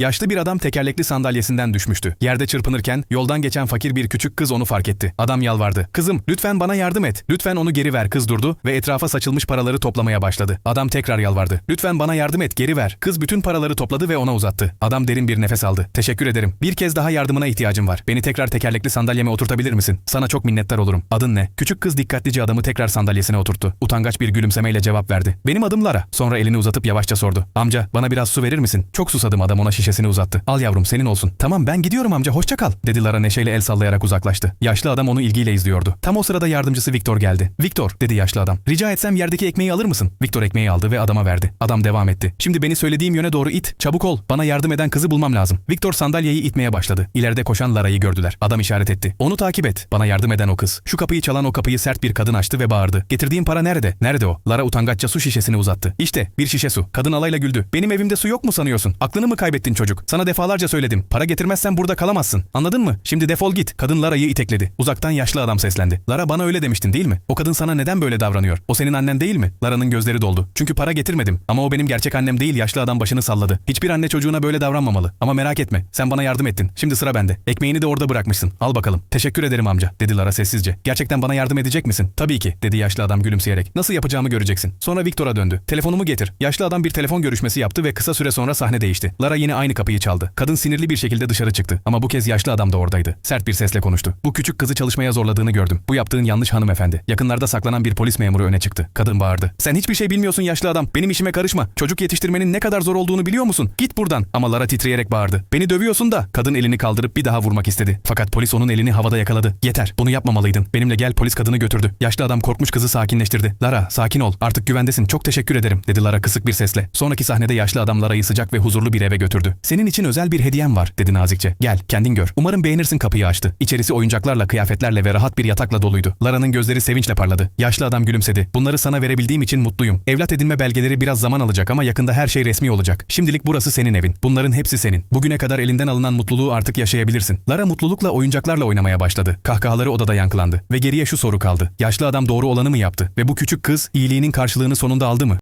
Yaşlı bir adam tekerlekli sandalyesinden düşmüştü. Yerde çırpınırken yoldan geçen fakir bir küçük kız onu fark etti. Adam yalvardı. Kızım lütfen bana yardım et. Lütfen onu geri ver. Kız durdu ve etrafa saçılmış paraları toplamaya başladı. Adam tekrar yalvardı. Lütfen bana yardım et geri ver. Kız bütün paraları topladı ve ona uzattı. Adam derin bir nefes aldı. Teşekkür ederim. Bir kez daha yardımına ihtiyacım var. Beni tekrar tekerlekli sandalyeme oturtabilir misin? Sana çok minnettar olurum. Adın ne? Küçük kız dikkatlice adamı tekrar sandalyesine oturttu. Utangaç bir gülümsemeyle cevap verdi. Benim adım Lara. Sonra elini uzatıp yavaşça sordu. Amca bana biraz su verir misin? Çok susadım adam ona şişesini uzattı. Al yavrum senin olsun. Tamam ben gidiyorum amca hoşça kal. Dedi Lara neşeyle el sallayarak uzaklaştı. Yaşlı adam onu ilgiyle izliyordu. Tam o sırada yardımcısı Viktor geldi. Viktor dedi yaşlı adam. Rica etsem yerdeki ekmeği alır mısın? Viktor ekmeği aldı ve adama verdi. Adam devam etti. Şimdi beni söylediğim yöne doğru it. Çabuk ol. Bana yardım eden kızı bulmam lazım. Viktor sandalyeyi itmeye başladı. İleride koşan Lara'yı gördüler. Adam işaret etti. Onu takip et. Bana yardım eden o kız. Şu kapıyı çalan o kapıyı sert bir kadın açtı ve bağırdı. Getirdiğim para nerede? Nerede o? Lara utangaçça su şişesini uzattı. İşte bir şişe su. Kadın alayla güldü. Benim evimde su yok mu sanıyorsun? Aklını mı kaybettin çocuk? Sana defalarca söyledim. Para getirmezsen burada kalamazsın. Anladın mı? Şimdi defol git. Kadın Lara'yı itekledi. Uzaktan yaşlı adam seslendi. Lara bana öyle demiştin değil mi? O kadın sana neden böyle davranıyor? O senin annen değil mi? Lara'nın gözleri doldu. Çünkü para getirmedim. Ama o benim gerçek annem değil yaşlı adam başını salladı. Hiçbir anne çocuğuna böyle davranmamalı. Ama merak etme. Sen bana yardım ettin. Şimdi sıra bende. Ekmeğini de orada bırakmışsın. Al bakalım. Teşekkür ederim amca dedi Lara sessizce. Gerçekten bana yardım edecek misin? Tabii ki dedi yaşlı adam gülümseyerek. Nasıl yapacağımı göreceksin. Sonra Viktor'a döndü. Telefonumu getir. Yaşlı adam bir telefon görüşmesi yaptı ve kısa süre sonra sahne değişti. Lara yine aynı kapıyı çaldı. Kadın sinirli bir şekilde dışarı çıktı. Ama bu kez yaşlı adam da oradaydı. Sert bir sesle konuştu. Bu küçük kızı çalışmaya zorladığını gördüm. Bu yaptığın yanlış hanımefendi. Yakınlarda saklanan bir polis memuru öne çıktı. Kadın bağırdı. Sen hiçbir şey bilmiyorsun yaşlı adam. Benim işime karışma. Çocuk yetiştirmenin ne kadar zor olduğunu biliyor musun? Git buradan. Ama Lara titreyerek bağırdı. Beni dövüyorsun da. Kadın elini kaldırıp bir daha vurmak istedi. Fakat polis onun elini havada yakaladı. Yeter. Bunu yapmamalıydın. Benimle gel polis kadını götürdü. Yaşlı adam korkmuş kızı sakinleştirdi. Lara sakin ol. Artık güvendesin. Çok teşekkür ederim dedi Lara kısık bir sesle. Sonraki sahnede yaşlı adam Lara'yı sıcak ve huzurlu bir eve götürdü. Senin için özel bir hediyem var dedi nazikçe. Gel kendin gör. Umarım beğenirsin kapıyı açtı. İçerisi oyuncaklarla, kıyafetlerle ve rahat bir yatakla doluydu. Lara'nın gözleri sevinçle parladı. Yaşlı adam gülümsedi. Bunları sana verebildiğim için mutluyum. Evlat edinme belgeleri biraz zaman alacak ama yakında her şey resmi olacak. Şimdilik burası senin evin. Bunların hepsi senin. Bugüne kadar elinden alınan mutluluğu artık yaşayabilirsin. Lara mutlulukla oyuncaklarla oynamaya başladı. Kahkahaları odada yankılandı. Ve geriye şu soru kaldı. Yaşlı adam doğru olanı mı yaptı? Ve bu küçük kız iyiliğinin karşılığını sonunda aldı mı?